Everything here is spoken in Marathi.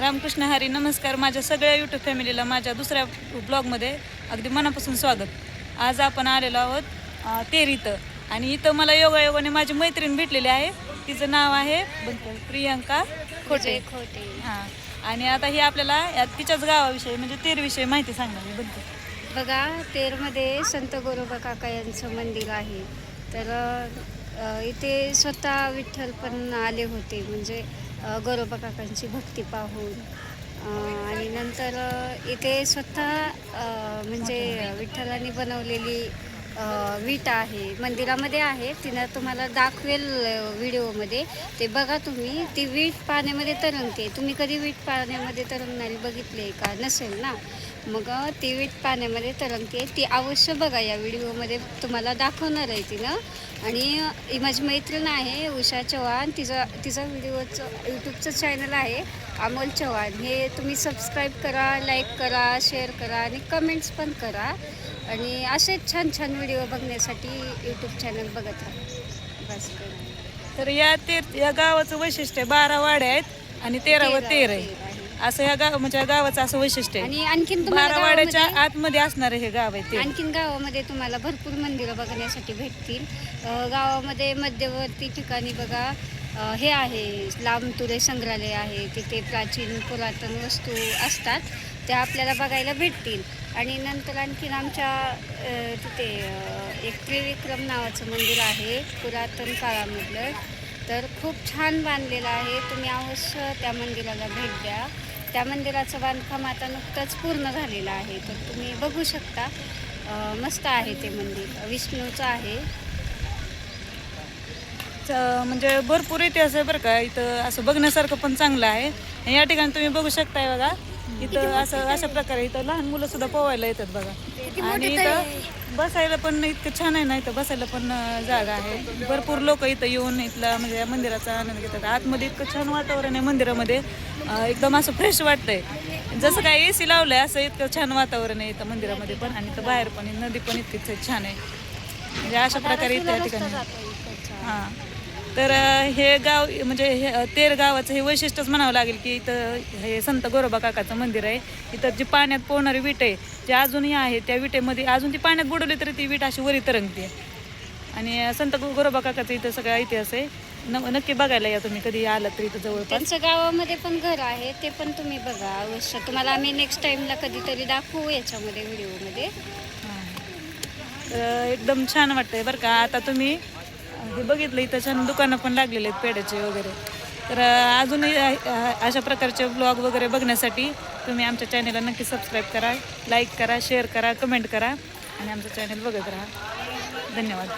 रामकृष्ण हरी नमस्कार. माझ्या सगळ्या यूट्यूब फॅमिलीला माझ्या दुसऱ्या ब्लॉगमध्ये अगदी मनापासून स्वागत. आज आपण आलेलो आहोत अं, तेर इथं. आणि इथं मला योगायोगाने माझी मैत्रीण भेटलेली आहे. तिचं नाव आहे प्रियंका खोटे. खोटे. हां. आणि आता ही आपल्याला या तिच्याच गावाविषयी म्हणजे तेरविषयी माहिती बंद कर. बघा तेरमध्ये संत गोरोबा काका यांचं मंदिर आहे. तर इथे स्वतः विठ्ठल पण आले होते. म्हणजे गोरोबा काकांची भक्ती पाहून आणि नंतर इथे स्वतः म्हणजे विठ्ठलांनी बनवलेली वीट आहे मंदिरामध्ये आहे तिनं तुम्हाला दाखवेल व्हिडिओमध्ये. ते बघा तुम्ही ती वीट पाण्यामध्ये तरंगते. तुम्ही कधी वीट पाण्यामध्ये तरंगणारी बघितली का? नसेल ना? मग ती वीट पाण्यामध्ये तरंगते. ती अवश्य बघा या व्हिडिओमध्ये. तुम्हाला दाखवणार आहे तिनं. आणि माझी मैत्रीण आहे उषा चव्हाण. तिचा तिचा व्हिडिओचं यूट्यूबचं चॅनल आहे अमोल चव्हाण. हे तुम्ही सबस्क्राईब करा लाईक करा शेअर करा आणि कमेंट्स पण करा. आणि असेच छान छान व्हिडिओ बघण्यासाठी यूट्यूब चॅनल बघत राहा. बस. तर या तेर या गावाचं वैशिष्ट्य बारा वाड्या आहेत आणि तेरावं तेरा- आहे. तेर आहे. असं या गाव म्हणजे या गावाचं असं वैशिष्ट्य आहे. आणि आणखीन तुम्हाला बारा वाड्याच्या गावामध्ये- आतमध्ये असणारं हे गाव आहे ते. आणखीन गावामध्ये तुम्हाला भरपूर मंदिरं बघण्यासाठी भेटतील. अ, गावामध्ये मध्यवर्ती ठिकाणी बघा. हे आहे लांब तुरे संग्रहालय आहे तिथे प्राचीन पुरातन वस्तू असतात त्या आपल्याला बघायला भेटतील. आणि नंतर आणखीन आमच्या तिथे एक त्रिविक्रम नावाचं मंदिर आहे पुरातन काळामधलं. तर खूप छान बांधलेलं आहे तुम्ही अवश्य त्या मंदिराला भेट द्या. त्या मंदिराचं बांधकाम आता नुकतंच पूर्ण झालेलं आहे तर तुम्ही बघू शकता. मस्त आहे ते मंदिर विष्णूचं आहे. म्हणजे भरपूर इतिहास आहे बरं का इथं असं बघण्यासारखं पण चांगलं आहे. आणि या ठिकाणी तुम्ही बघू शकताय बघा इथं असं अशा प्रकारे इथं लहान मुलं सुद्धा पोवायला येतात बघा. आणि इथं बसायला पण इतकं छान आहे ना इथं बसायला पण जागा आहे. भरपूर लोक इथं येऊन इथला म्हणजे या मंदिराचा आनंद घेतात. आतमध्ये इतकं छान वातावरण आहे मंदिरामध्ये. एकदम असं फ्रेश वाटतंय. जसं काय ए सी लावलंय असं इतकं छान वातावरण आहे इथं मंदिरामध्ये पण. आणि इथं बाहेर पण नदी पण इतकी छान आहे. म्हणजे अशा प्रकारे इथं या ठिकाणी. हां. तर हे गाव म्हणजे हे तेर गावाचं हे वैशिष्ट्यच म्हणावं लागेल की इथं हे संत गोरोबा काकाचं मंदिर आहे. इथं जी पाण्यात पोहणारी विट आहे जी अजूनही आहे त्या विटेमध्ये अजून ती पाण्यात बुडवली तरी ती विट अशी वरी तरंगते. आणि संत गोरोबा काकाचा इथं सगळा इतिहास आहे. न नक्की बघायला या तुम्ही कधी आलात तर इथं जवळपास. त्यांचं गावामध्ये पण घर आहे ते पण तुम्ही बघा अवश्य. तुम्हाला आम्ही नेक्स्ट टाइमला कधीतरी दाखवू याच्यामध्ये व्हिडिओमध्ये. तर एकदम छान वाटतंय बरं का. आता तुम्ही हे बघितलं इथं छान दुकानं पण लागलेले आहेत पेड्याचे वगैरे. तर अजूनही अशा प्रकारचे ब्लॉग वगैरे बघण्यासाठी तुम्ही आमच्या चॅनेलला नक्की सबस्क्राईब करा लाईक करा शेअर करा कमेंट करा आणि आमचं चॅनल बघत राहा. धन्यवाद.